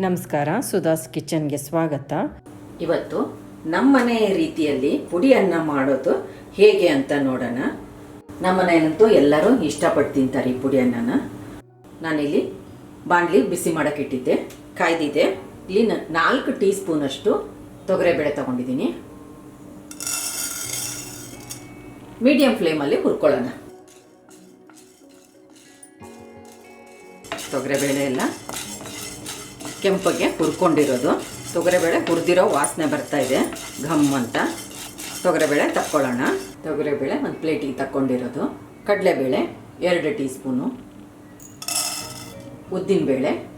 ನಮಸ್ಕಾರ ಸುಧಾಸ್ ಕಿಚನ್ಗೆ ಸ್ವಾಗತ. ಇವತ್ತು ನಮ್ಮನೆ ರೀತಿಯಲ್ಲಿ ಪುಡಿಯನ್ನ ಮಾಡೋದು ಹೇಗೆ ಅಂತ ನೋಡೋಣ. ನಮ್ಮನೆಯಲ್ಲಂತೂ ಎಲ್ಲರೂ ಇಷ್ಟಪಟ್ಟು ತಿಂತಾರೆ ಈ ಪುಡಿ ಅನ್ನನ ನಾನಿಲ್ಲಿ ಬಾಣಲಿ ಬಿಸಿ ಮಾಡಕ್ಕೆ ಇಟ್ಟಿದ್ದೆ ಕಾಯ್ದಿದೆ ಇಲ್ಲಿ ನಾಲ್ಕು ಟೀ ಸ್ಪೂನಷ್ಟು ತೊಗರೆಬೇಳೆ ತಗೊಂಡಿದ್ದೀನಿ. ಮೀಡಿಯಂ ಫ್ಲೇಮಲ್ಲಿ ಹುರ್ಕೊಳ್ಳೋಣ. ತೊಗರೆಬೇಳೆ ಎಲ್ಲ ಕೆಂಪಗೆ ಹುರ್ಕೊಂಡಿರೋದು. ತೊಗರೆಬೇಳೆ ಹುರಿದಿರೋ ವಾಸನೆ ಬರ್ತಾ ಇದೆ. ಘಮ್ ಅಂತ. ತೊಗರೆಬೇಳೆ ತಕ್ಕೊಳ್ಳೋಣ. ತೊಗರೆಬೇಳೆ ಒಂದು ಪ್ಲೇಟಿಗೆ ತಕ್ಕೊಂಡಿರೋದು. ಕಡಲೆಬೇಳೆ ಎರಡು ಟೀ ಸ್ಪೂನು ಉದ್ದಿನಬೇಳೆ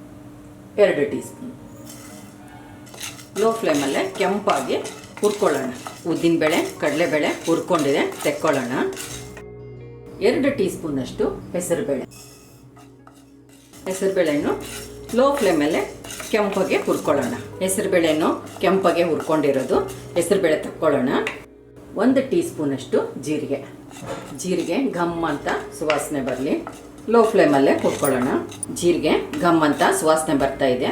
ಎರಡು ಟೀ ಸ್ಪೂನ್ ಲೋ ಫ್ಲೇಮಲ್ಲೇ ಕೆಂಪಾಗಿ ಹುರ್ಕೊಳ್ಳೋಣ. ಉದ್ದಿನಬೇಳೆ, ಕಡಲೆಬೇಳೆ ಹುರ್ಕೊಂಡಿದೆ, ತೆಕ್ಕೊಳ್ಳೋಣ. ಎರಡು ಟೀ ಸ್ಪೂನಷ್ಟು ಹೆಸರುಬೇಳೆ. ಹೆಸರುಬೇಳೆಯನ್ನು ಲೋ ಫ್ಲೇಮಲ್ಲೇ ಕೆಂಪಗೆ ಹುರ್ಕೊಳ್ಳೋಣ. ಹೆಸರುಬೇಳೆನೂ ಕೆಂಪಗೆ ಹುರ್ಕೊಂಡಿರೋದು. ಹೆಸರುಬೇಳೆ ತಕ್ಕೊಳ್ಳೋಣ. ಒಂದು ಟೀ ಸ್ಪೂನಷ್ಟು ಜೀರಿಗೆ. ಜೀರಿಗೆ ಘಮ್ ಅಂತ ಸುವಾಸನೆ ಬರಲಿ. ಲೋ ಫ್ಲೇಮಲ್ಲೇ ಹುರ್ಕೊಳ್ಳೋಣ. ಜೀರಿಗೆ ಘಮ್ ಅಂತ ಸುವಾಸನೆ ಬರ್ತಾ ಇದೆ.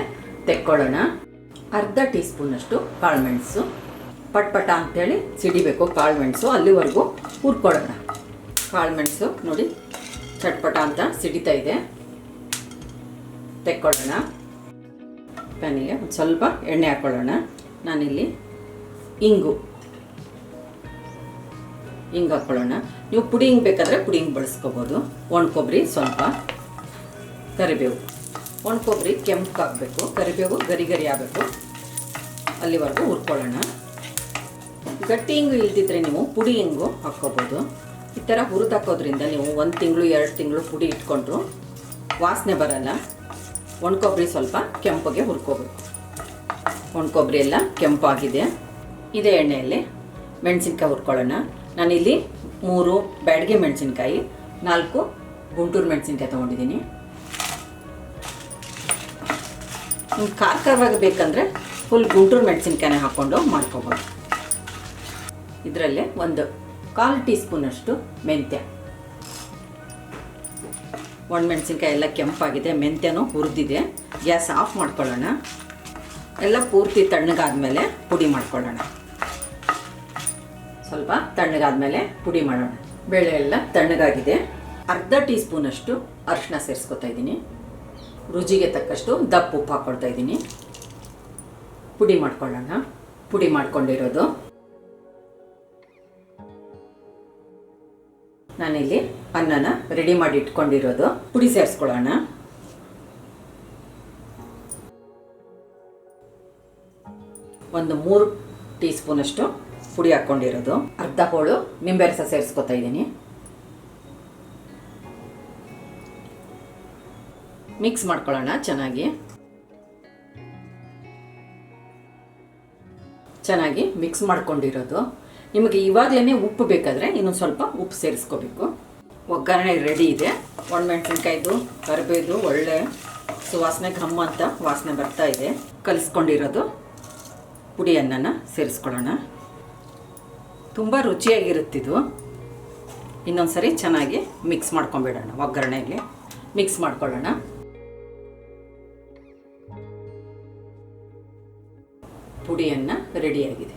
ತೆಕ್ಕೊಳ್ಳೋಣ. ಅರ್ಧ ಟೀ ಸ್ಪೂನಷ್ಟು ಕಾಳುಮೆಣಸು ಪಟ್ಪಟ ಅಂತೇಳಿ ಸಿಡಿಬೇಕು ಕಾಳುಮೆಣಸು. ಅಲ್ಲಿವರೆಗೂ ಹುರ್ಕೊಳ್ಳೋಣ. ಕಾಳುಮೆಣಸು ನೋಡಿ, ಚಟ್ಪಟ ಅಂತ ಸಿಡಿತಾ ಇದೆ. ತೆಕ್ಕೊಳ್ಳೋಣ. ಪ್ಯಾನಿಗೆ ಒಂದು ಸ್ವಲ್ಪ ಎಣ್ಣೆ ಹಾಕ್ಕೊಳ್ಳೋಣ ನಾನಿಲ್ಲಿ ಇಂಗು. ಹಿಂಗೆ ಹಾಕ್ಕೊಳ್ಳೋಣ ನೀವು ಪುಡಿ ಹಿಂಗೆ ಬೇಕಾದರೆ ಪುಡಿ ಹಿಂಗೆ ಬಳಸ್ಕೋಬೋದು. ಒಣ ಕೊಬ್ಬರಿ ಸ್ವಲ್ಪ. ಕರಿಬೇವು. ಒಣ ಕೊಬ್ಬರಿ ಹಾಕಬೇಕು ಕರಿಬೇವು ಗರಿ ಗರಿ ಆಗಬೇಕು. ಅಲ್ಲಿವರೆಗೂ ಹುರ್ಕೊಳ್ಳೋಣ. ಗಟ್ಟಿ ಹಿಂಗು ಇಲ್ದಿದ್ರೆ ನೀವು ಪುಡಿ ಹಿಂಗು ಹಾಕ್ಕೋಬೋದು. ಈ ಥರ ಹುರಿದು ಹಾಕೋದ್ರಿಂದ ನೀವು ಒಂದು ತಿಂಗಳು, ಎರಡು ತಿಂಗಳು ಪುಡಿ ಇಟ್ಕೊಂಡ್ರು ವಾಸನೆ ಬರಲ್ಲ. ಒಣ ಕೊಬ್ಬರಿ ಸ್ವಲ್ಪ ಕೆಂಪಗೆ ಹುರ್ಕೋಬೇಕು. ಒಣ ಕೊಬ್ಬರಿ ಎಲ್ಲ ಕೆಂಪಾಗಿದೆ. ಇದೇ ಎಣ್ಣೆಯಲ್ಲಿ ಮೆಣಸಿನ್ಕಾಯಿ ಹುರ್ಕೊಳ್ಳೋಣ. ನಾನಿಲ್ಲಿ ಮೂರು ಬ್ಯಾಡಗೆ ಮೆಣಸಿನ್ಕಾಯಿ, ನಾಲ್ಕು ಗುಂಟೂರು ಮೆಣಸಿನ್ಕಾಯಿ ತೊಗೊಂಡಿದ್ದೀನಿ. ಖಾರ ಖಾರವಾಗಿ ಬೇಕಂದರೆ ಫುಲ್ ಗುಂಟೂರು ಮೆಣಸಿನ್ಕಾಯಿನ ಹಾಕ್ಕೊಂಡು ಮಾಡ್ಕೋಬೋದು. ಇದರಲ್ಲೇ ಒಂದು ಕಾಲು ಟೀ ಸ್ಪೂನಷ್ಟು ಮೆಂತ್ಯ. ಒಣಮೆಣಸಿನ್ಕಾಯಿ ಎಲ್ಲ ಕೆಂಪಾಗಿದೆ, ಮೆಂತ್ಯನೂ ಹುರಿದಿದೆ. ಗ್ಯಾಸ್ ಆಫ್ ಮಾಡ್ಕೊಳ್ಳೋಣ. ಎಲ್ಲ ಪೂರ್ತಿ ತಣ್ಣಗಾದ್ಮೇಲೆ ಪುಡಿ ಮಾಡ್ಕೊಳ್ಳೋಣ. ಸ್ವಲ್ಪ ತಣ್ಣಗಾದ್ಮೇಲೆ ಪುಡಿ ಮಾಡೋಣ. ಬೇಳೆ ಎಲ್ಲ ತಣ್ಣಗಾಗಿದೆ. ಅರ್ಧ ಟೀ ಸ್ಪೂನಷ್ಟು ಅರಿಶಿನ ಸೇರಿಸ್ಕೊತಾ ಇದ್ದೀನಿ. ರುಚಿಗೆ ತಕ್ಕಷ್ಟು ದಪ್ಪ ಉಪ್ಪು ಹಾಕ್ಕೊಳ್ತಾ ಇದ್ದೀನಿ. ಪುಡಿ ಮಾಡ್ಕೊಳ್ಳೋಣ. ಪುಡಿ ಮಾಡ್ಕೊಂಡಿರೋದು. ನಾನಿಲ್ಲಿ ಅನ್ನನ ರೆಡಿ ಮಾಡಿ ಇಟ್ಕೊಂಡಿರೋದು. ಪುಡಿ ಸೇರಿಸ್ಕೊಳ್ಳೋಣ. ಒಂದು ಮೂರು ಟೀ ಸ್ಪೂನಷ್ಟು ಪುಡಿ ಹಾಕ್ಕೊಂಡಿರೋದು. ಅರ್ಧ ಹೋಳು ನಿಂಬೆ ರಸ ಸೇರಿಸ್ಕೊತಾ ಇದ್ದೀನಿ. ಮಿಕ್ಸ್ ಮಾಡ್ಕೊಳ್ಳೋಣ ಚೆನ್ನಾಗಿ. ಚೆನ್ನಾಗಿ ಮಿಕ್ಸ್ ಮಾಡ್ಕೊಂಡಿರೋದು. ನಿಮಗೆ ಇವಾಗಲೇ ಉಪ್ಪು ಬೇಕಾದರೆ ಇನ್ನೊಂದು ಸ್ವಲ್ಪ ಉಪ್ಪು ಸೇರಿಸ್ಕೋಬೇಕು. ಒಗ್ಗರಣೆ ರೆಡಿ ಇದೆ. ಒಣಮೆಣಸಿನ್ಕಾಯ್ದು, ಕರಿಬೇದು, ಒಳ್ಳೆ ಸುವಾಸನೆ ಘಮ್ಮ ಅಂತ ವಾಸನೆ ಬರ್ತಾ ಇದೆ. ಕಲಿಸ್ಕೊಂಡಿರೋದು ಪುಡಿ ಅನ್ನನ ಸೇರಿಸ್ಕೊಳ್ಳೋಣ. ತುಂಬ ರುಚಿಯಾಗಿರುತ್ತಿದ್ದು ಇನ್ನೊಂದು ಸರಿ ಚೆನ್ನಾಗಿ ಮಿಕ್ಸ್ ಮಾಡ್ಕೊಂಬಿಡೋಣ ಒಗ್ಗರಣೆಗೆ ಮಿಕ್ಸ್ ಮಾಡ್ಕೊಳ್ಳೋಣ. ಪುಡಿಯನ್ನು ರೆಡಿಯಾಗಿದೆ